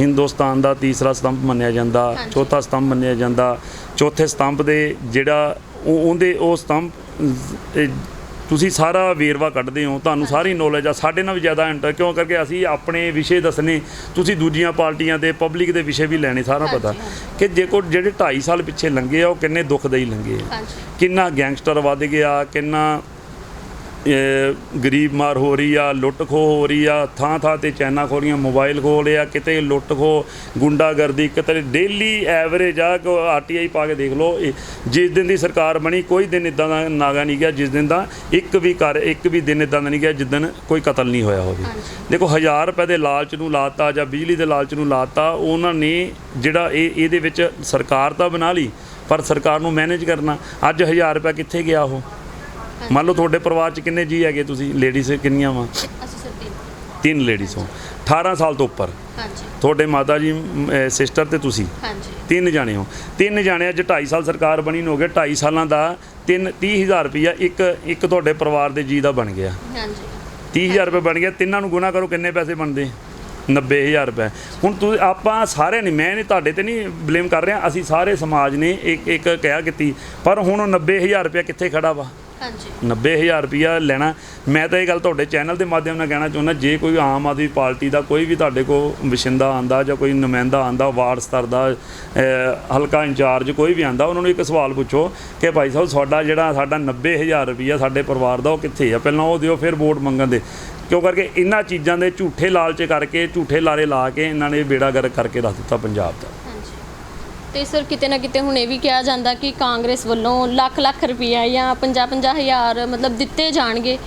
ਹਿੰਦੁਸਤਾਨ ਦਾ ਤੀਸਰਾ ਸਤੰਭ ਮੰਨਿਆ ਜਾਂਦਾ ਚੌਥਾ ਸਤੰਭ ਮੰਨਿਆ ਜਾਂਦਾ ਚੌਥੇ ਸਤੰਭ ਦੇ ਜਿਹੜਾ ਉਹ- ਉਹਦੇ ਉਹ ਸਤੰਭ ਤੁਸੀਂ ਸਾਰਾ ਵੇਰਵਾ ਕੱਢਦੇ ਹੋ ਤੁਹਾਨੂੰ ਸਾਰੀ ਨੌਲੇਜ ਆ ਸਾਡੇ ਨਾਲ ਵੀ ਜ਼ਿਆਦਾ ਇੰਟਰ ਕਿਉਂ? ਕਰਕੇ ਅਸੀਂ ਆਪਣੇ ਵਿਸ਼ੇ ਦੱਸਣੇ ਤੁਸੀਂ ਦੂਜੀਆਂ ਪਾਰਟੀਆਂ ਦੇ ਪਬਲਿਕ ਦੇ ਵਿਸ਼ੇ ਵੀ ਲੈਣੇ ਸਾਰਾ ਪਤਾ। ਕਿ ਜੇ ਕੋ ਜਿਹੜੇ 2.5 ਸਾਲ ਪਿੱਛੇ ਲੰਘੇ ਆ ਉਹ ਕਿੰਨੇ ਦੁੱਖਦਾਈ ਲੰਘੇ ਆ। ਕਿੰਨਾ ਗੈਂਗਸਟਰ ਵੱਧ ਗਿਆ ਕਿੰਨਾ ਗਰੀਬ ਮਾਰ ਹੋ ਰਹੀ ਆ ਲੁੱਟ ਖੋ ਹੋ ਰਹੀ ਆ ਥਾਂ ਥਾਂ ਤੇ ਚੈਨਾ ਖੋਰੀਆਂ ਮੋਬਾਈਲ ਖੋ ਲਿਆ ਕਿਤੇ ਲੁੱਟ ਖੋ ਗੁੰਡਾਗਰਦੀ ਕਿਤੇ ਡੇਲੀ ਐਵਰੇਜ ਆ ਕੋ ਆਰਟੀਆਈ ਪਾ ਕੇ ਦੇਖ ਲਓ ਜਿਸ ਦਿਨ ਦੀ ਸਰਕਾਰ ਬਣੀ ਕੋਈ ਦਿਨ ਇਦਾਂ ਦਾ ਨਾਗਾ ਨਹੀਂ ਗਿਆ ਜਿਸ ਦਿਨ ਦਾ ਇੱਕ ਵੀ ਕਰ ਇੱਕ ਵੀ ਦਿਨ ਇਦਾਂ ਦਾ ਨਹੀਂ ਗਿਆ ਜਿਸ ਦਿਨ ਕੋਈ ਕਤਲ ਨਹੀਂ ਹੋਇਆ ਹੋਵੇ। ਦੇਖੋ 1000 ਰੁਪਏ ਦੇ ਲਾਲਚ ਨੂੰ ਲਾਤਾ ਜਾਂ ਬਿਜਲੀ ਦੇ ਲਾਲਚ ਨੂੰ ਲਾਤਾ ਉਹਨਾਂ ਨੇ ਜਿਹੜਾ ਇਹ ਇਹਦੇ ਵਿੱਚ ਸਰਕਾਰ ਤਾਂ ਬਣਾ ਲਈ ਪਰ ਸਰਕਾਰ ਨੂੰ ਮੈਨੇਜ ਕਰਨਾ ਅੱਜ 1000 ਰੁਪਏ ਕਿੱਥੇ ਗਿਆ ਉਹ? ਮੰਨ ਲਓ ਤੁਹਾਡੇ ਪਰਿਵਾਰ 'ਚ ਕਿੰਨੇ ਜੀ ਹੈਗੇ ਤੁਸੀਂ? ਲੇਡੀਜ਼ ਕਿੰਨੀਆਂ ਵਾ? ਅਸੀਂ ਸਰ ਤਿੰਨ। ਤਿੰਨ ਲੇਡੀਜ਼ ਹੋ। 18 ਸਾਲ ਤੋਂ ਉੱਪਰ। ਹਾਂਜੀ। ਤੁਹਾਡੇ ਮਾਤਾ ਜੀ ਸਿਸਟਰ ਤੇ ਤੁਸੀਂ? ਹਾਂਜੀ। ਤਿੰਨ ਜਾਣੇ ਹੋ। ਤਿੰਨ ਜਾਣੇ ਅੱਜ 2.5 ਸਾਲ ਸਰਕਾਰ ਬਣੀ ਨੂੰ ਹੋ ਗਏ 2.5 ਸਾਲਾਂ ਦਾ ਤਿੰਨ 30000 ਰੁਪਈਆ ਇੱਕ ਇੱਕ ਤੁਹਾਡੇ ਪਰਿਵਾਰ ਦੇ ਜੀ ਦਾ ਬਣ ਗਿਆ। ਹਾਂਜੀ। 30000 ਰੁਪਏ ਬਣ ਗਿਆ। ਤਿੰਨਾਂ ਨੂੰ ਗੁਣਾ ਕਰੋ ਕਿੰਨੇ ਪੈਸੇ ਬਣਦੇ? 90000 ਰੁਪਏ। ਹੁਣ ਤੁਸੀਂ ਆਪਾਂ ਸਾਰੇ ਨਹੀਂ ਮੈਂ ਨਹੀਂ ਤੁਹਾਡੇ ਤੇ ਨਹੀਂ ਬਲੇਮ ਕਰ ਰਿਹਾ। ਅਸੀਂ ਸਾਰੇ ਸਮਾਜ ਨੇ ਇੱਕ ਇੱਕ ਕਿਹਾ ਕੀਤੀ ਪਰ ਹੁਣ ਉਹ 90000 ਰੁਪਏ ਕਿੱਥੇ ਖੜਾ ਵਾ? ਹਾਂਜੀ। 90000 ਰੁਪਇਆ ਲੈਣਾ। ਮੈਂ ਤਾਂ ਇਹ ਗੱਲ ਤੁਹਾਡੇ ਚੈਨਲ ਦੇ ਮਾਧਿਅਮ ਨਾਲ ਕਹਿਣਾ ਚਾਹੁੰਦਾ, ਜੇ ਕੋਈ ਆਮ ਆਦਮੀ ਪਾਰਟੀ ਦਾ, ਕੋਈ ਵੀ ਤੁਹਾਡੇ ਕੋਲ ਵਸਿੰਦਾ ਆਂਦਾ ਜਾਂ ਕੋਈ ਨੁਮਾਇੰਦਾ ਆਂਦਾ ਵਾਰਡ ਸਤਰ ਦਾ ਹਲਕਾ ਇੰਚਾਰਜ ਕੋਈ ਵੀ ਆਂਦਾ ਉਹਨਾਂ ਨੂੰ ਇੱਕ ਸਵਾਲ ਪੁੱਛੋ ਕਿ ਭਾਈ ਸਾਹਿਬ ਤੁਹਾਡਾ ਜਿਹੜਾ ਸਾਡਾ 90000 ਰੁਪਇਆ ਸਾਡੇ ਪਰਿਵਾਰ ਦਾ, ਉਹ ਕਿੱਥੇ ਆ? ਪਹਿਲਾਂ ਉਹ ਦਿਓ, ਫਿਰ ਵੋਟ ਮੰਗਣ ਦੇ। ਕਿਉਂ ਕਰਕੇ ਇਹਨਾਂ ਚੀਜ਼ਾਂ ਦੇ ਝੂਠੇ ਲਾਲਚ ਕਰਕੇ, ਝੂਠੇ ਲਾਰੇ ਲਾ ਕੇ ਇਹਨਾਂ ਨੇ ਬੇੜਾ ਗਰਕ ਕਰਕੇ ਰੱਖ ਦਿੱਤਾ ਪੰਜਾਬ ਦਾ। ਤੇ ਸਰ ਕਿਤੇ ਨਾ ਕਿਤੇ ਹੁਣ ਇਹ ਵੀ ਕਿਹਾ ਜਾਂਦਾ ਕਿ ਕਾਂਗਰਸ ਵੱਲੋਂ ਲੱਖ ਲੱਖ ਰੁਪਈਆ ਜਾਂ 50 50 ਹਜ਼ਾਰ ਮਤਲਬ ਦਿੱਤੇ ਜਾਣਗੇ।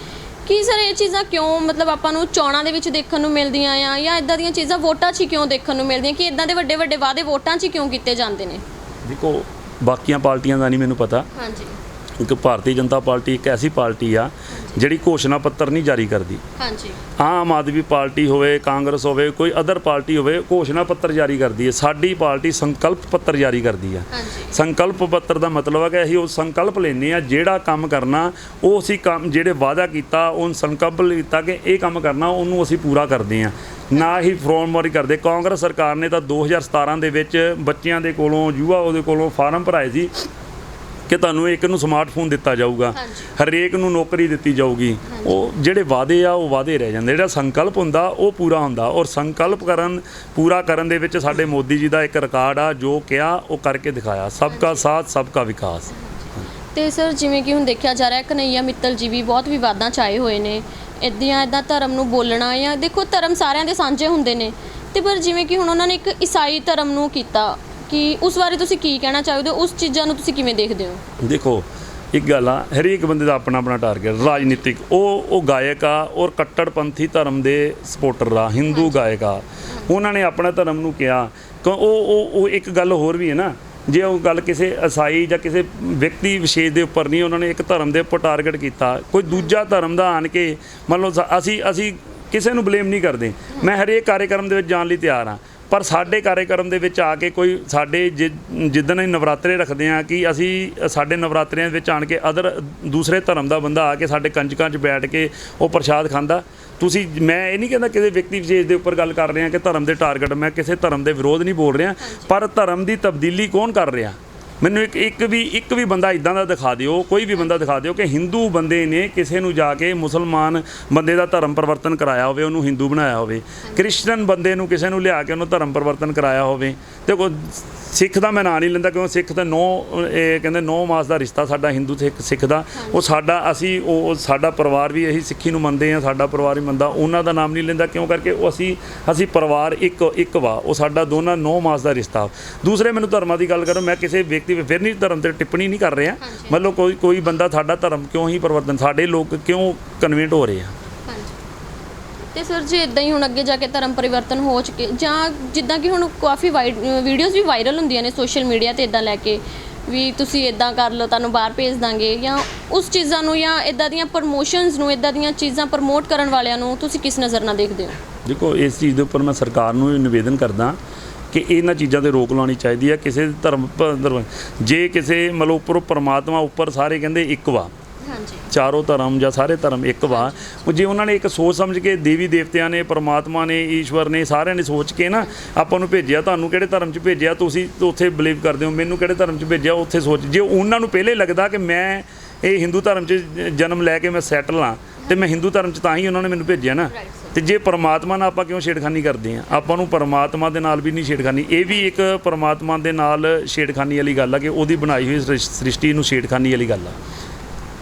ਕੀ ਸਰ ਇਹ ਚੀਜ਼ਾਂ ਕਿਉਂ ਮਤਲਬ ਆਪਾਂ ਨੂੰ ਚੋਣਾਂ ਦੇ ਵਿੱਚ ਦੇਖਣ ਨੂੰ ਮਿਲਦੀਆਂ ਆ ਜਾਂ ਇਦਾਂ ਦੀਆਂ ਚੀਜ਼ਾਂ ਵੋਟਾਂ 'ਚ ਹੀ ਕਿਉਂ ਦੇਖਣ ਨੂੰ ਮਿਲਦੀਆਂ? ਕਿ ਇਦਾਂ ਦੇ ਵੱਡੇ ਵੱਡੇ ਵਾਅਦੇ ਵੋਟਾਂ 'ਚ ਹੀ ਕਿਉਂ ਕੀਤੇ ਜਾਂਦੇ ਨੇ? ਦੇਖੋ ਬਾਕੀਆਂ ਪਾਰਟੀਆਂ ਦਾ ਨਹੀਂ ਮੈਨੂੰ ਪਤਾ। ਹਾਂਜੀ। ਕਿ ਭਾਰਤੀ ਜਨਤਾ ਪਾਰਟੀ ਇੱਕ ਐਸੀ ਪਾਰਟੀ ਆ ਜਿਹੜੀ ਘੋਸ਼ਣਾ ਪੱਤਰ ਨਹੀਂ ਜਾਰੀ ਕਰਦੀ। ਹਾਂਜੀ। ਆਮ ਆਦਮੀ ਪਾਰਟੀ ਹੋਵੇ ਕਾਂਗਰਸ ਹੋਵੇ ਕੋਈ ਅਦਰ ਪਾਰਟੀ ਹੋਵੇ ਘੋਸ਼ਣਾ ਪੱਤਰ ਜਾਰੀ ਕਰਦੀ ਹੈ। ਸਾਡੀ ਪਾਰਟੀ ਸੰਕਲਪ ਪੱਤਰ ਜਾਰੀ ਕਰਦੀ ਹਾਂਜੀ। ਸੰਕਲਪ ਪੱਤਰ ਦਾ ਮਤਲਬ ਹੈ ਕਿ ਅਸੀਂ ਉਹ ਸੰਕਲਪ ਲੈਨੇ ਆ ਜਿਹੜਾ ਕੰਮ ਕਰਨਾ ਉਹ ਅਸੀਂ ਕੰਮ ਜਿਹੜੇ ਵਾਅਦਾ ਕੀਤਾ ਉਹ ਸੰਕਲਪ ਕੀਤਾ ਕਿ ਇਹ ਕੰਮ ਕਰਨਾ ਉਹਨੂੰ ਅਸੀਂ ਪੂਰਾ ਕਰਦੇ ਆ। ਨਾ ਹੀ ਫਰੋਮਵਰੀ ਕਰਦੇ। ਕਾਂਗਰਸ ਸਰਕਾਰ ਨੇ ਤਾਂ 2017 ਦੇ ਵਿੱਚ ਬੱਚਿਆਂ ਦੇ ਕੋਲੋਂ ਯੁਵਾ ਉਹਦੇ ਕੋਲੋਂ ਫਾਰਮ ਭਰਾਏ ਸੀ। ਕਿ ਤੁਹਾਨੂੰ ਇੱਕ ਨੂੰ ਸਮਾਰਟਫੋਨ ਦਿੱਤਾ ਜਾਊਗਾ। ਹਰੇਕ ਨੂੰ ਨੌਕਰੀ ਦਿੱਤੀ ਜਾਊਗੀ ਉਹ ਜਿਹੜੇ ਵਾਅਦੇ ਆ ਉਹ ਵਾਅਦੇ ਰਹਿ ਜਾਂਦੇ ਜਿਹੜਾ ਸੰਕਲਪ ਹੁੰਦਾ ਉਹ ਪੂਰਾ ਹੁੰਦਾ। ਔਰ ਸੰਕਲਪ ਕਰਨ ਪੂਰਾ ਕਰਨ ਦੇ ਵਿੱਚ ਸਾਡੇ ਮੋਦੀ ਜੀ ਦਾ ਇੱਕ ਰਿਕਾਰਡ ਆ ਜੋ ਕਿਹਾ ਉਹ ਕਰਕੇ ਦਿਖਾਇਆ। ਸਭ ਕਾ ਸਾਥ ਸਭ ਕਾ ਵਿਕਾਸ। ਤੇ ਸਰ ਜਿਵੇਂ ਕਿ ਹੁਣ ਦੇਖਿਆ ਜਾ ਰਿਹਾ ਹੈ ਕਨਈਆ ਮਿੱਤਲ ਜੀ ਵੀ ਬਹੁਤ ਵਿਵਾਦਾਂ ਚ ਆਏ ਹੋਏ ਨੇ। ਇਦਾਂ ਇਦਾਂ ਧਰਮ ਨੂੰ ਬੋਲਣਾ ਜਾਂ ਦੇਖੋ ਧਰਮ ਸਾਰਿਆਂ ਦੇ ਸਾਂਝੇ ਹੁੰਦੇ ਨੇ। ਤੇ ਪਰ ਜਿਵੇਂ ਕਿ ਹੁਣ ਉਹਨਾਂ ਨੇ ਇੱਕ ਈਸਾਈ ਧਰਮ ਨੂੰ ਕੀਤਾ ਕਿ ਉਸ ਬਾਰੇ ਤੁਸੀਂ ਕੀ ਕਹਿਣਾ ਚਾਹੋਗੇ? ਉਸ ਚੀਜ਼ਾਂ ਨੂੰ ਤੁਸੀਂ ਕਿਵੇਂ ਦੇਖਦੇ ਹੋ? ਦੇਖੋ ਇੱਕ ਗੱਲ ਆ ਹਰੇਕ ਬੰਦੇ ਦਾ ਆਪਣਾ ਆਪਣਾ ਟਾਰਗੇਟ ਰਾਜਨੀਤਿਕ। ਉਹ ਉਹ ਗਾਇਕ ਆ ਔਰ ਕੱਟੜਪੰਥੀ ਧਰਮ ਦੇ ਸਪੋਰਟਰ ਆ ਹਿੰਦੂ ਗਾਇਕ ਆ। ਉਹਨਾਂ ਨੇ ਆਪਣਾ ਧਰਮ ਨੂੰ ਕਿਹਾ। ਕਿ ਉਹ ਉਹ ਉਹ ਇੱਕ ਗੱਲ ਹੋਰ ਵੀ ਹੈ ਨਾ ਜੇ ਉਹ ਗੱਲ ਕਿਸੇ ਈਸਾਈ ਜਾਂ ਕਿਸੇ ਵਿਅਕਤੀ ਵਿਸ਼ੇਸ਼ ਦੇ ਉੱਪਰ ਨਹੀਂ ਉਹਨਾਂ ਨੇ ਇੱਕ ਧਰਮ ਦੇ ਉੱਪਰ ਟਾਰਗੇਟ ਕੀਤਾ। ਕੋਈ ਦੂਜਾ ਧਰਮ ਦਾ ਆਣ ਕੇ ਮੰਨ ਲਓ ਅਸੀਂ ਅਸੀਂ ਕਿਸੇ ਨੂੰ ਬਲੇਮ ਨਹੀਂ ਕਰਦੇ। ਮੈਂ ਹਰੇਕ ਕਾਰਜਕ੍ਰਮ ਦੇ ਵਿੱਚ ਜਾਣ ਲਈ ਤਿਆਰ ਹਾਂ ਪਰ ਸਾਡੇ ਕਾਰਜਕ੍ਰਮ ਦੇ ਵਿੱਚ ਆ ਕੇ ਕੋਈ ਸਾਡੇ ਜਿੱਦਣ ਅਸੀਂ ਨਵਰਾਤਰੇ ਰੱਖਦੇ ਆ ਕਿ ਅਸੀਂ ਸਾਡੇ ਨਵਰਾਤਰਿਆਂ ਵਿੱਚ ਆਣ ਕੇ ਅਦਰ ਦੂਸਰੇ ਧਰਮ ਦਾ ਬੰਦਾ ਆ ਕੇ ਸਾਡੇ ਕੰਜਕਾਂ 'ਚ ਬੈਠ ਕੇ ਉਹ ਪ੍ਰਸ਼ਾਦ ਖਾਂਦਾ। ਤੁਸੀਂ ਮੈਂ ਇਹ ਨਹੀਂ ਕਹਿੰਦਾ ਕਿਸੇ ਵਿਅਕਤੀ ਵਿਸ਼ੇਸ਼ ਦੇ ਉੱਪਰ ਗੱਲ ਕਰ ਰਿਹਾ ਕਿ ਧਰਮ ਦੇ ਟਾਰਗੇਟ ਮੈਂ ਕਿਸੇ ਧਰਮ ਦੇ ਵਿਰੋਧ ਨਹੀਂ ਬੋਲ ਰਿਹਾ। ਪਰ ਧਰਮ ਦੀ ਤਬਦੀਲੀ ਕੌਣ ਕਰ ਰਿਹਾ? ਮੈਨੂੰ ਇੱਕ ਇੱਕ ਵੀ ਇੱਕ ਵੀ ਬੰਦਾ ਇਦਾਂ ਦਾ ਦਿਖਾ ਦਿਓ ਕੋਈ ਵੀ ਬੰਦਾ ਦਿਖਾ ਦਿਓ ਕਿ ਹਿੰਦੂ ਬੰਦੇ ਨੇ ਕਿਸੇ ਨੂੰ ਜਾ ਕੇ ਮੁਸਲਮਾਨ ਬੰਦੇ ਦਾ ਧਰਮ ਪਰਿਵਰਤਨ ਕਰਾਇਆ ਹੋਵੇ ਉਹਨੂੰ ਹਿੰਦੂ ਬਣਾਇਆ ਹੋਵੇ। ਕ੍ਰਿਸਚਨ ਬੰਦੇ ਨੂੰ ਕਿਸੇ ਨੂੰ ਲਿਆ ਕੇ ਉਹਨੂੰ ਧਰਮ ਪਰਿਵਰਤਨ ਕਰਾਇਆ ਹੋਵੇ। ਦੇਖੋ ਸਿੱਖ ਦਾ ਮੈਂ ਨਾਂ ਨਹੀਂ ਲੈਂਦਾ ਕਿਉਂ ਸਿੱਖ ਤਾਂ ਨੌ ਇਹ ਕਹਿੰਦੇ ਨੌ ਮਾਸ ਦਾ ਰਿਸ਼ਤਾ ਸਾਡਾ ਹਿੰਦੂ ਤੇ ਇੱਕ ਸਿੱਖ ਦਾ। ਉਹ ਸਾਡਾ ਅਸੀਂ ਉਹ ਸਾਡਾ ਪਰਿਵਾਰ ਵੀ ਅਸੀਂ ਸਿੱਖੀ ਨੂੰ ਮੰਨਦੇ ਆ ਸਾਡਾ ਪਰਿਵਾਰ ਵੀ ਮੰਨਦਾ ਉਹਨਾਂ ਦਾ ਨਾਮ ਨਹੀਂ ਲੈਂਦਾ ਕਿਉਂ ਕਰਕੇ ਉਹ ਅਸੀਂ ਅਸੀਂ ਪਰਿਵਾਰ ਇੱਕ ਇੱਕ ਵਾ। ਉਹ ਸਾਡਾ ਦੋਨਾਂ ਨੌ ਮਾਸ ਦਾ ਰਿਸ਼ਤਾ। ਦੂਸਰੇ ਮੈਨੂੰ ਧਰਮਾਂ ਦੀ ਗੱਲ ਕਰੋ ਮੈਂ ਕਿਸੇ ਵਿਅਕਤੀ ਫਿਰ ਨਹੀਂ ਧਰਮ ਤੇ ਟਿੱਪਣੀ ਨਹੀਂ ਕਰ ਰਿਹਾ। ਮਤਲਬ ਕੋਈ ਕੋਈ ਬੰਦਾ ਸਾਡਾ ਧਰਮ ਕਿਉਂ ਹੀ ਪਰਿਵਰਤਨ ਸਾਡੇ ਲੋਕ ਕਿਉਂ ਕਨਵਰਟ ਹੋ ਰਹੇ ਆ? ਤੇ ਸਰ ਜੀ ਇਦਾਂ ਹੀ ਹੁਣ ਅੱਗੇ ਜਾ ਕੇ ਧਰਮ ਪਰਿਵਰਤਨ ਹੋ ਚੁੱਕੇ ਜਾਂ ਜਿੱਦਾਂ ਕਿ ਹੁਣ ਕਾਫੀ ਵੀਡੀਓਜ਼ ਵੀ ਵਾਇਰਲ ਹੁੰਦੀਆਂ ਨੇ ਸੋਸ਼ਲ ਮੀਡੀਆ ਤੇ ਇਦਾਂ ਲੈ ਕੇ ਵੀ ਤੁਸੀਂ ਇਦਾਂ ਕਰ ਲਓ ਤੁਹਾਨੂੰ ਬਾਹਰ ਭੇਜ ਦਾਂਗੇ ਜਾਂ ਉਸ ਚੀਜ਼ਾਂ ਨੂੰ ਜਾਂ ਇਦਾਂ ਦੀਆਂ ਪ੍ਰਮੋਸ਼ਨਸ ਨੂੰ ਇਦਾਂ ਦੀਆਂ ਚੀਜ਼ਾਂ ਪ੍ਰਮੋਟ ਕਰਨ ਵਾਲਿਆਂ ਨੂੰ ਤੁਸੀਂ ਕਿਸ ਨਜ਼ਰ ਨਾਲ ਦੇਖਦੇ ਹੋ? ਦੇਖੋ ਇਸ ਚੀਜ਼ ਦੇ ਉੱਪਰ ਮੈਂ ਸਰਕਾਰ ਨੂੰ ਵੀ ਨਿਵੇਦਨ ਕਰਦਾ ਕਿ ਇਹਨਾਂ ਚੀਜ਼ਾਂ ਤੇ ਰੋਕ ਲਾਉਣੀ ਚਾਹੀਦੀ ਹੈ ਕਿਸੇ ਧਰਮ ਧਰਮ- ਜੇ ਕਿਸੇ ਮਤਲਬ ਉੱਪਰੋਂ ਪਰਮਾਤਮਾ ਉੱਪਰ ਸਾਰੇ ਕਹਿੰਦੇ ਇੱਕ ਵਾ। ਹਾਂਜੀ। ਚਾਰੋਂ ਧਰਮ ਜਾਂ ਸਾਰੇ ਧਰਮ ਇੱਕ ਵਾ। ਉਹ ਜੇ ਉਹਨਾਂ ਨੇ ਇੱਕ ਸੋਚ ਸਮਝ ਕੇ ਦੇਵੀ ਦੇਵਤਿਆਂ ਨੇ ਪਰਮਾਤਮਾ ਨੇ ਈਸ਼ਵਰ ਨੇ ਸਾਰਿਆਂ ਨੇ ਸੋਚ ਕੇ ਨਾ ਆਪਾਂ ਨੂੰ ਭੇਜਿਆ ਤੁਹਾਨੂੰ ਕਿਹੜੇ ਧਰਮ 'ਚ ਭੇਜਿਆ ਤੁਸੀਂ ਉੱਥੇ ਬਲੀਵ ਕਰਦੇ ਹੋ ਮੈਨੂੰ ਕਿਹੜੇ ਧਰਮ 'ਚ ਭੇਜਿਆ ਉੱਥੇ ਸੋਚ। ਜੇ ਉਹਨਾਂ ਨੂੰ ਪਹਿਲੇ ਲੱਗਦਾ ਕਿ ਮੈਂ ਇਹ ਹਿੰਦੂ ਧਰਮ 'ਚ ਜਨਮ ਲੈ ਕੇ ਮੈਂ ਸੈਟਲ ਹਾਂ ਤੇ ਮੈਂ ਹਿੰਦੂ ਧਰਮ 'ਚ ਤਾਂ ਹੀ ਉਹਨਾਂ ਨੇ ਮੈਨੂੰ ਭੇਜਿਆ ਨਾ. ਤੇ ਜੇ ਪਰਮਾਤਮਾ ਨਾਲ ਆਪਾਂ ਕਿਉਂ ਛੇੜਖਾਨੀ ਕਰਦੇ ਆ ਆਪਾਂ ਨੂੰ ਪਰਮਾਤਮਾ ਦੇ ਨਾਲ ਵੀ ਨਹੀਂ ਛੇੜਖਾਨੀ। ਇਹ ਵੀ ਇੱਕ ਪਰਮਾਤਮਾ ਦੇ ਨਾਲ ਛੇੜਖਾਨੀ ਵਾਲੀ ਗੱਲ ਆ ਕਿ ਉਹਦੀ ਬਣਾਈ ਹੋਈ ਸ੍ਰਿਸ਼- ਸ੍ਰਿਸ਼ਟੀ ਨੂੰ ਛੇੜਖਾਨੀ ਵਾਲੀ ਗੱਲ ਆ।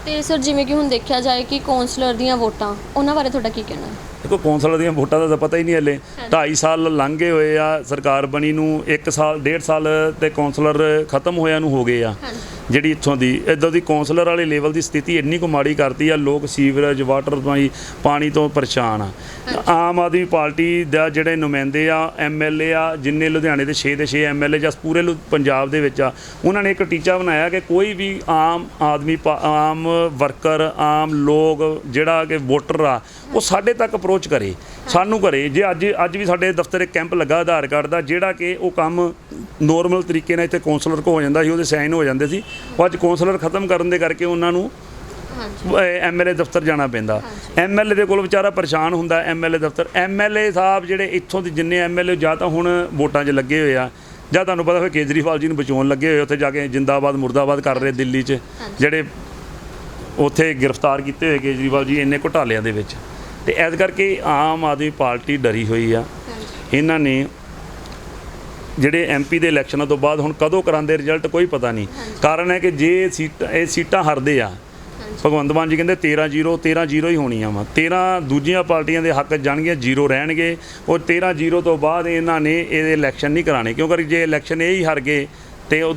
ਤੇ ਸਰ ਜਿਵੇਂ ਕਿ ਹੁਣ ਦੇਖਿਆ ਜਾਏ ਕਿ ਕਾਉਂਸਲਰ ਦੀਆਂ ਵੋਟਾਂ ਉਹਨਾਂ ਬਾਰੇ ਤੁਹਾਡਾ ਕੀ ਕਹਿਣਾ? ਹੈ ਦੇਖੋ ਕੌਂਸਲਰ ਦੀਆਂ ਵੋਟਾਂ ਦਾ ਤਾਂ ਪਤਾ ਹੀ ਨਹੀਂ ਹਲੇ। 2.5 ਸਾਲ ਲੰਘ ਹੋਏ ਆ ਸਰਕਾਰ ਬਣੀ ਨੂੰ 1 ਸਾਲ 1.5 ਸਾਲ ਤੇ ਕੌਂਸਲਰ ਖਤਮ ਹੋਇਆ ਨੂੰ ਹੋ ਗਏ ਆ। ਜਿਹੜੀ ਇੱਥੋਂ ਦੀ ਇਦਾਂ ਦੀ ਕੌਂਸਲਰ ਵਾਲੇ ਲੈਵਲ ਦੀ ਸਥਿਤੀ ਇੰਨੀ ਕੁ ਮਾੜੀ ਕਰਤੀ ਆ ਲੋਕ ਸੀਵਰੇਜ ਵਾਟਰ ਤੋਂ ਹੀ ਪਾਣੀ ਤੋਂ ਪਰੇਸ਼ਾਨ ਆ। ਆਮ ਆਦਮੀ ਪਾਰਟੀ ਦਾ ਜਿਹੜੇ ਨੁਮਾਇੰਦੇ ਆ ਐਮਐਲਏ ਆ ਜਿੰਨੇ ਲੁਧਿਆਣੇ ਦੇ 6 ਦੇ 6 ਐਮਐਲਏ ਜਾਂ ਪੂਰੇ ਪੰਜਾਬ ਦੇ ਵਿੱਚ ਆ ਉਹਨਾਂ ਨੇ ਇੱਕ ਟੀਚਾ ਬਣਾਇਆ ਕਿ ਕੋਈ ਵੀ ਆਮ ਆਦਮੀ ਆਮ ਵਰਕਰ ਆਮ ਲੋਕ ਜਿਹੜਾ ਕਿ ਵੋਟਰ ਆ ਉਹ ਸਾਡੇ ਤੱਕ ਅਪਰੋਚ ਕਰੇ। ਸਾਨੂੰ ਕਰੇ ਜੇ ਅੱਜ ਅੱਜ ਵੀ ਸਾਡੇ ਦਫ਼ਤਰ ਇੱਕ ਕੈਂਪ ਲੱਗਾ ਆਧਾਰ ਕਾਰਡ ਦਾ ਜਿਹੜਾ ਕਿ ਉਹ ਕੰਮ ਨੋਰਮਲ ਤਰੀਕੇ ਨਾਲ ਇੱਥੇ ਕੌਂਸਲਰ ਕੋ ਹੋ ਜਾਂਦਾ ਸੀ ਉਹਦੇ ਸਾਈਨ ਹੋ ਜਾਂਦੇ ਸੀ। ਉਹ ਅੱਜ ਕੌਂਸਲਰ ਖਤਮ ਕਰਨ ਦੇ ਕਰਕੇ ਉਹਨਾਂ ਨੂੰ ਹਾਂਜੀ। ਐਮਐਲਏ ਦਫ਼ਤਰ ਜਾਣਾ ਪੈਂਦਾ। ਐਮਐਲਏ ਦੇ ਕੋਲ ਵਿਚਾਰਾ ਪਰੇਸ਼ਾਨ ਹੁੰਦਾ ਐਮਐਲਏ ਦਫ਼ਤਰ। ਐਮਐਲਏ ਸਾਹਿਬ ਜਿਹੜੇ ਇੱਥੋਂ ਦੇ ਜਿੰਨੇ ਐਮਐਲਏ ਜਾਂ ਤਾਂ ਹੁਣ ਵੋਟਾਂ 'ਚ ਲੱਗੇ ਹੋਏ ਆ ਜਾਂ ਤੁਹਾਨੂੰ ਪਤਾ ਹੋਵੇ ਕੇਜਰੀਵਾਲ ਜੀ ਨੂੰ ਬਚਾਉਣ ਲੱਗੇ ਹੋਏ ਉੱਥੇ ਜਾ ਕੇ ਜਿੰਦਾਬਾਦ ਮੁਰਦਾਬਾਦ ਕਰ ਰਹੇ ਦਿੱਲੀ 'ਚ। ਜਿਹੜੇ ਉੱਥੇ ਗ੍ਰਿਫਤਾਰ ਕੀਤੇ ਹੋਏ ਕੇਜਰੀਵਾਲ ਜੀ ਇੰਨੇ ਘੁਟਾਲਿਆਂ ਦੇ ਵਿੱਚ। ਤੇ ਇਸ ਕਰਕੇ ਆਮ ਆਦਮੀ ਪਾਰਟੀ ਡਰੀ ਹੋਈ ਆ। ਇਹਨਾਂ ਨੇ ਜਿਹੜੇ ਐਮਪੀ ਦੇ ਇਲੈਕਸ਼ਨਾਂ ਤੋਂ ਬਾਅਦ ਹੁਣ ਕਦੋਂ ਕਰਾਂਦੇ ਰਿਜ਼ਲਟ ਕੋਈ ਪਤਾ ਨਹੀਂ। ਕਾਰਨ ਹੈ ਕਿ ਜੇ ਸੀਟ ਇਹ ਸੀਟਾਂ ਹਰਦੇ ਆ ਭਗਵੰਤ ਮਾਨ ਜੀ ਕਹਿੰਦੇ 13 0 13 0 ਹੀ ਹੋਣੀਆਂ ਵਾ। 13 ਦੂਜੀਆਂ ਪਾਰਟੀਆਂ ਦੇ ਹੱਕ ਜਾਣਗੀਆਂ 0 ਰਹਿਣਗੇ। ਔਰ 13 0 ਤੋਂ ਬਾਅਦ ਇਹਨਾਂ ਨੇ ਇਹਦੇ ਇਲੈਕਸ਼ਨ ਨਹੀਂ ਕਰਾਣੇ। ਕਿਉਂਕਿ ਜੇ ਇਲੈਕਸ਼ਨ ਇਹ ਹੀ ਹਾਰ ਗਏ ਤੇ ਉਹ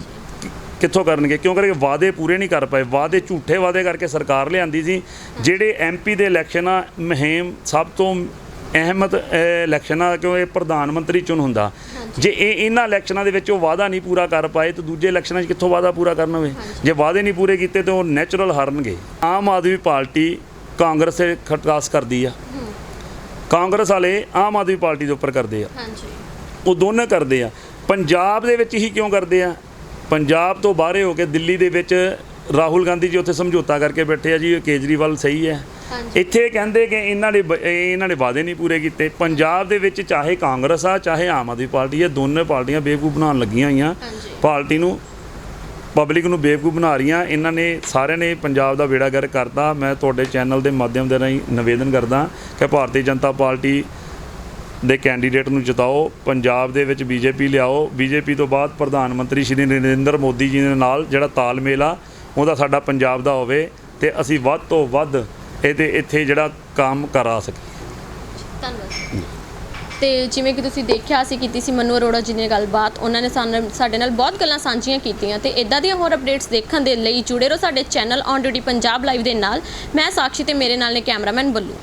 ਕਿੱਥੋਂ ਕਰਨਗੇ? ਕਿਉਂਕਿ ਵਾਅਦੇ ਪੂਰੇ ਨਹੀਂ ਕਰ ਪਏ? ਵਾਅਦੇ ਝੂਠੇ ਵਾਅਦੇ ਕਰਕੇ ਸਰਕਾਰ ਲਿਆਂਦੀ ਸੀ। ਜਿਹੜੇ ਐਮਪੀ ਦੇ ਇਲੈਕਸ਼ਨ ਆ ਮੁਹਿੰਮ ਸਭ ਤੋਂ ਅਹਿਮਤ ਅਹ, ਇਲੈਕਸ਼ਨ ਆ ਕਿਉਂ ਇਹ ਪ੍ਰਧਾਨ ਮੰਤਰੀ ਚੁਣ ਹੁੰਦਾ। ਜੇ ਇਹ ਇਹਨਾਂ ਇਲੈਕਸ਼ਨਾਂ ਦੇ ਵਿੱਚ ਉਹ ਵਾਅਦਾ ਨਹੀਂ ਪੂਰਾ ਕਰ ਪਾਏ ਤਾਂ ਦੂਜੇ ਇਲੈਕਸ਼ਨਾਂ 'ਚ ਕਿੱਥੋਂ ਵਾਅਦਾ ਪੂਰਾ ਕਰਨਾ ਹੋਵੇ? ਜੇ ਵਾਅਦੇ ਨਹੀਂ ਪੂਰੇ ਕੀਤੇ ਤਾਂ ਉਹ ਨੈਚੁਰਲ ਹਾਰਨਗੇ। ਆਮ ਆਦਮੀ ਪਾਰਟੀ ਕਾਂਗਰਸ ਦੇ ਖਟਕਾਸ ਕਰਦੀ ਆ। ਕਾਂਗਰਸ ਵਾਲੇ ਆਮ ਆਦਮੀ ਪਾਰਟੀ ਦੇ ਉੱਪਰ ਕਰਦੇ ਆ। ਹਾਂਜੀ। ਉਹ ਦੋਨੇ ਕਰਦੇ ਆ। ਪੰਜਾਬ ਦੇ ਵਿੱਚ ਹੀ ਕਿਉਂ ਕਰਦੇ ਆ? ਪੰਜਾਬ ਤੋਂ ਬਾਹਰੇ ਹੋ ਕੇ ਦਿੱਲੀ ਦੇ ਵਿੱਚ ਰਾਹੁਲ ਗਾਂਧੀ ਜੀ ਉੱਥੇ ਸਮਝੌਤਾ ਕਰਕੇ ਬੈਠੇ ਆ ਜੀ ਕੇਜਰੀਵਾਲ ਸਹੀ ਹੈ। ਇੱਥੇ ਕਹਿੰਦੇ ਕਿ ਇਹਨਾਂ ਨੇ ਇਹਨਾਂ ਨੇ ਵਾਅਦੇ ਨਹੀਂ ਪੂਰੇ ਕੀਤੇ। ਪੰਜਾਬ ਦੇ ਵਿੱਚ ਚਾਹੇ ਕਾਂਗਰਸ ਆ ਚਾਹੇ ਆਮ ਆਦਮੀ ਪਾਰਟੀ ਆ ਦੋਨੇ ਪਾਰਟੀਆਂ ਬੇਵਕੂਫ ਬਣਾਉਣ ਲੱਗੀਆਂ ਹੋਈਆਂ। ਪਾਰਟੀ ਨੂੰ ਪਬਲਿਕ ਨੂੰ ਬੇਵਕੂਫ ਬਣਾ ਰਹੀਆਂ। ਇਹਨਾਂ ਨੇ ਸਾਰਿਆਂ ਨੇ ਪੰਜਾਬ ਦਾ ਬੇੜਾ ਗਰ ਕਰਤਾ। ਮੈਂ ਤੁਹਾਡੇ ਚੈਨਲ ਦੇ ਮਾਧਿਅਮ ਦੇ ਰਾਹੀਂ ਨਿਵੇਦਨ ਕਰਦਾ ਕਿ ਭਾਰਤੀ ਜਨਤਾ ਪਾਰਟੀ ਦੇ ਕੈਂਡੀਡੇਟ ਨੂੰ ਜਿਤਾਓ, ਪੰਜਾਬ ਦੇ ਵਿੱਚ ਬੀਜੇਪੀ ਲਿਆਓ। ਬੀਜੇਪੀ ਤੋਂ ਬਾਅਦ ਪ੍ਰਧਾਨ ਮੰਤਰੀ ਸ਼੍ਰੀ ਨਰਿੰਦਰ ਮੋਦੀ ਜੀ ਦੇ ਨਾਲ ਜਿਹੜਾ ਤਾਲਮੇਲ ਆ, ਉਹਦਾ ਸਾਡਾ ਪੰਜਾਬ ਦਾ ਹੋਵੇ ਤੇ ਅਸੀਂ ਵੱਧ ਤੋਂ ਵੱਧ ਇਹਦੇ ਇੱਥੇ ਜਿਹੜਾ ਕੰਮ ਕਰਾ ਸਕੀਏ। ਧੰਨਵਾਦ। ਤੇ ਜਿਵੇਂ ਕਿ ਤੁਸੀਂ ਦੇਖਿਆ, ਅਸੀਂ ਕੀਤੀ ਸੀ ਮਨੂ ਅਰੋੜਾ ਜੀ ਨੇ ਗੱਲਬਾਤ। ਉਹਨਾਂ ਨੇ ਸਾਨੂੰ ਸਾਡੇ ਨਾਲ ਬਹੁਤ ਗੱਲਾਂ ਸਾਂਝੀਆਂ ਕੀਤੀਆਂ ਤੇ ਇਦਾਂ ਦੀਆਂ ਹੋਰ ਅਪਡੇਟਸ ਦੇਖਣ ਦੇ ਲਈ ਜੁੜੇ ਰਹੋ ਸਾਡੇ channel on duty Punjab live ਦੇ ਨਾਲ। ਮੈਂ ਸਾਕਸ਼ੀ ਤੇ ਮੇਰੇ ਨਾਲ ਨੇ ਕੈਮਰਾਮੈਨ ਬੱਲੂ।